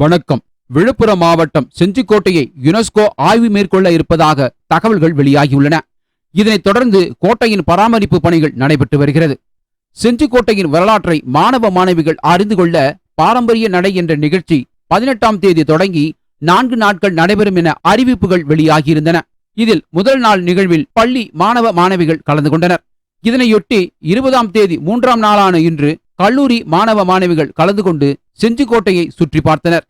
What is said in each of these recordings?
வணக்கம். விழுப்புரம் மாவட்டம் செஞ்சிக்கோட்டையை யுனெஸ்கோ ஆய்வு மேற்கொள்ள இருப்பதாக தகவல்கள் வெளியாகியுள்ளன. இதனைத் தொடர்ந்து கோட்டையின் பராமரிப்பு பணிகள் நடைபெற்று வருகிறது. செஞ்சிக்கோட்டையின் வரலாற்றை மாணவ மாணவிகள் அறிந்து கொள்ள பாரம்பரிய நடை என்ற நிகழ்ச்சி பதினெட்டாம் தேதி தொடங்கி நான்கு நாட்கள் நடைபெறும் என அறிவிப்புகள் வெளியாகியிருந்தன. இதில் முதல் நாள் நிகழ்வில் பள்ளி மாணவ மாணவிகள் கலந்து கொண்டனர். இதனையொட்டி இருபதாம் தேதி மூன்றாம் நாளான இன்று கல்லூரி மாணவ மாணவிகள் கலந்து கொண்டு செஞ்சிக்கோட்டையை சுற்றி பார்த்தனர்.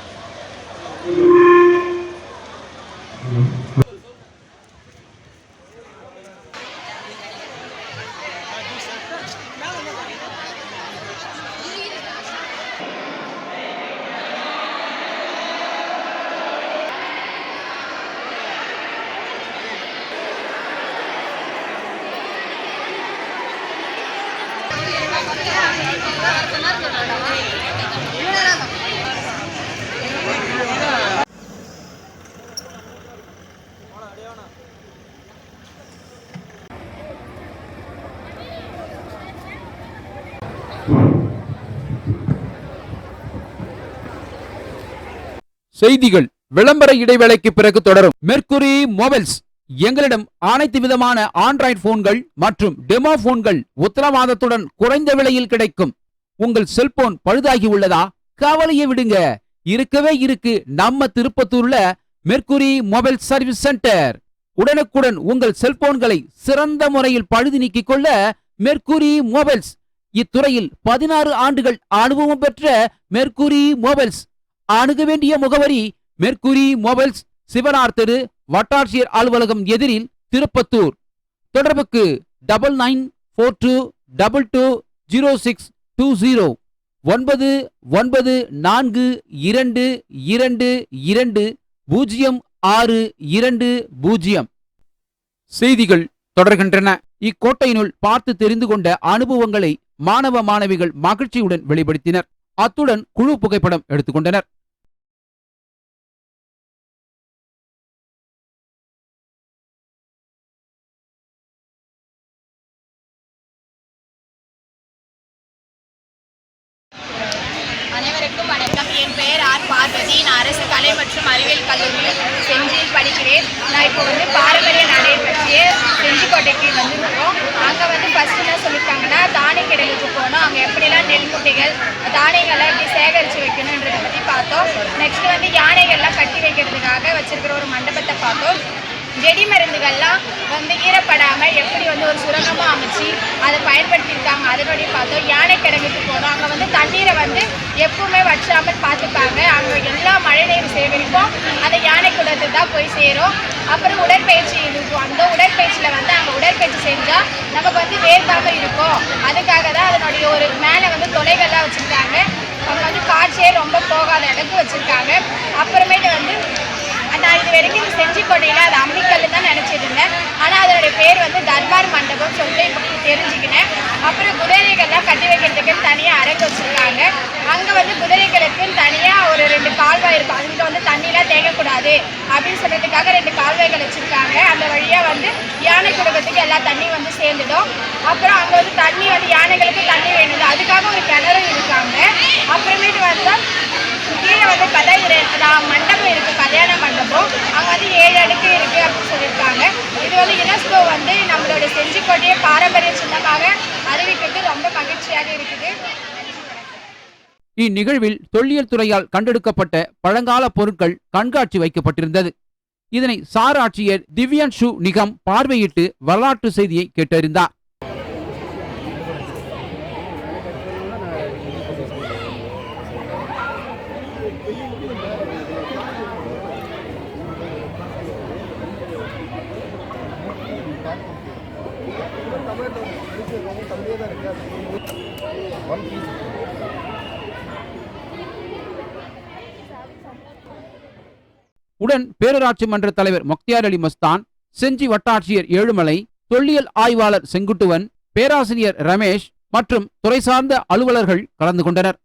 செய்திகள் விளம்பர இடைவேளைக்கு பிறகு தொடரும். Mercury mobiles. எங்களிடம் அனைத்து விதமான ஆண்ட்ராய்டு போன்கள் மற்றும் டெமோ போன்கள் உத்தரவாதத்துடன் குறைந்த விலையில் கிடைக்கும். உங்கள் செல்போன் பழுதாகி உள்ளதா? கவலையை விடுங்க. இருக்கவே இருக்கு நம்ம திருப்பத்தூர்ல மெர்குரி மொபைல் சர்வீஸ் சென்டர் உடனுக்குடன் உங்கள் செல்போன்களை சிறந்த முறையில் பழுது நீக்கிக் கொள்ள மெர்குரி மொபைல்ஸ் இத்துறையில் பதினாறு ஆண்டுகள் அனுபவம் பெற்ற மெர்குரி மொபைல்ஸ் அணுக வேண்டிய முகவரி மெர்குரி மொபைல்ஸ் சிவனார் தெரு வட்டாட்சியர் அலுவலகம் எதிரில் திருப்பத்தூர். தொடர்புக்கு double nine four two double two zero six two zero ஒன்பது ஒன்பது நான்கு இரண்டு இரண்டு இரண்டு பூஜ்ஜியம் ஆறு இரண்டு பூஜ்ஜியம். செய்திகள் தொடர்கின்றன. இக்கோட்டையினுள் பார்த்து தெரிந்து கொண்ட அனுபவங்களை மாணவ மாணவிகள் மகிழ்ச்சியுடன் வெளிப்படுத்தினர். அத்துடன் குழு புகைப்படம் எடுத்துக்கொண்டனர். என் பெயர் ஆர் பார்வதி. நான் அரசு கலை மற்றும் அறிவியல் கல்லூரியில் செஞ்சியில் படிக்கிறேன். நான் இப்போ வந்து பாரம்பரிய நடை பற்றிய செஞ்சிக்கோட்டைக்கு வந்திருக்கோம் அங்கே வந்து ஃபஸ்ட்டு என்ன சொல்லியிருக்காங்கன்னா தானிய கிடலுக்கு போனோம் அங்கே எப்படிலாம் நெல் மூட்டைகள் தானியங்கள்லாம் எப்படி சேகரித்து வைக்கணுன்றதை பற்றி பார்த்தோம். நெக்ஸ்ட் வந்து யானைகள்லாம் கட்டி வைக்கிறதுக்காக வச்சுருக்கிற ஒரு மண்டபத்தை பார்த்தோம். செடி மருந்துகள்லாம் வந்து ஈரப்படாமல் எப்படி வந்து ஒரு சுரங்கமாக அமைச்சு அதை பயன்படுத்தியிருக்காங்க அதனுடைய பார்த்தோம். யானை கிடங்குக்கு போனோம். அங்கே வந்து தண்ணீரை வந்து எப்பவுமே வற்றாமல் பார்த்துப்பாங்க. அங்கே எல்லா மழைநீர் சேகரிப்போம். அந்த யானை குளத்துக்கு தான் போய் சேரும். அப்புறம் உடற்பயிற்சி இருக்கும். அந்த உடற்பயிற்சியில் வந்து அங்கே உடற்பயிற்சி செஞ்சால் நமக்கு வந்து வேர்க்காமல் இருக்கும். அதுக்காக தான் அதனுடைய ஒரு மேலே வந்து தொலைகள்லாம் வச்சுருக்காங்க. அங்கே வந்து காட்சியே ரொம்ப போகாத இடத்துக்கு வச்சுருக்காங்க. அப்புறமேட்டு வந்து நான் இது வரைக்கும் இந்த செஞ்சிக்கோட்டையில் அது அம்மிக்கல் தான் நினச்சிட்டு இருந்தேன். ஆனால் அதனுடைய பேர் வந்து தர்பார் மண்டபம் சொல்லிட்டு இப்போ தெரிஞ்சுக்கினேன். அப்புறம் குதிரைகள்லாம் கட்டி வைக்கிறதுக்குன்னு தனியாக அரங்கு வச்சுருக்காங்க. அங்கே வந்து குதிரைகளுக்கு தனியாக ஒரு ரெண்டு கால்வாய் இருக்கும். அங்கே வந்து தண்ணிலாம் தேங்கக்கூடாது அப்படின்னு சொல்கிறதுக்காக ரெண்டு கால்வாய்கள் வச்சுருக்காங்க. அந்த வழியாக வந்து யானை குடும்பத்துக்கு எல்லா தண்ணியும் வந்து சேர்ந்துடும். அப்புறம் அங்கே வந்து தண்ணி வந்து யானைகளுக்கு தண்ணி வேணுது அதுக்காக ஒரு கிணறு இருக்காங்க. அப்புறமேட்டு வந்து கீழே வந்து கதை நான் மண் இருக்கு அங்கே வந்து ஏழு அடுக்கு இருக்குது அப்படின்னு சொல்லியிருக்காங்க. இது வந்து யுனெஸ்கோ வந்து நம்மளோட செஞ்சிக்கோட்டையை பாரம்பரிய சின்னமாக அறிவிக்கிறது ரொம்ப மகிழ்ச்சியாக இருக்குது. இந்நிகழ்வில் தொல்லியல் துறையால் கண்டெடுக்கப்பட்ட பழங்கால பொருட்கள் கண்காட்சி வைக்கப்பட்டிருந்தது. இதனை சார் ஆட்சியர் திவ்யான்ஷு நிகம் பார்வையிட்டு வரலாற்று செய்தியை கேட்டறிந்தார். உடன் பேரூராட்சி மன்ற தலைவர் மொக்தியார் அலி மஸ்தான் செஞ்சி வட்டாட்சியர் ஏழுமலை தொல்லியல் ஆய்வாளர் செங்குட்டுவன் பேராசிரியர் ரமேஷ் மற்றும் துறை சார்ந்த அலுவலர்கள் கலந்து கொண்டனர்.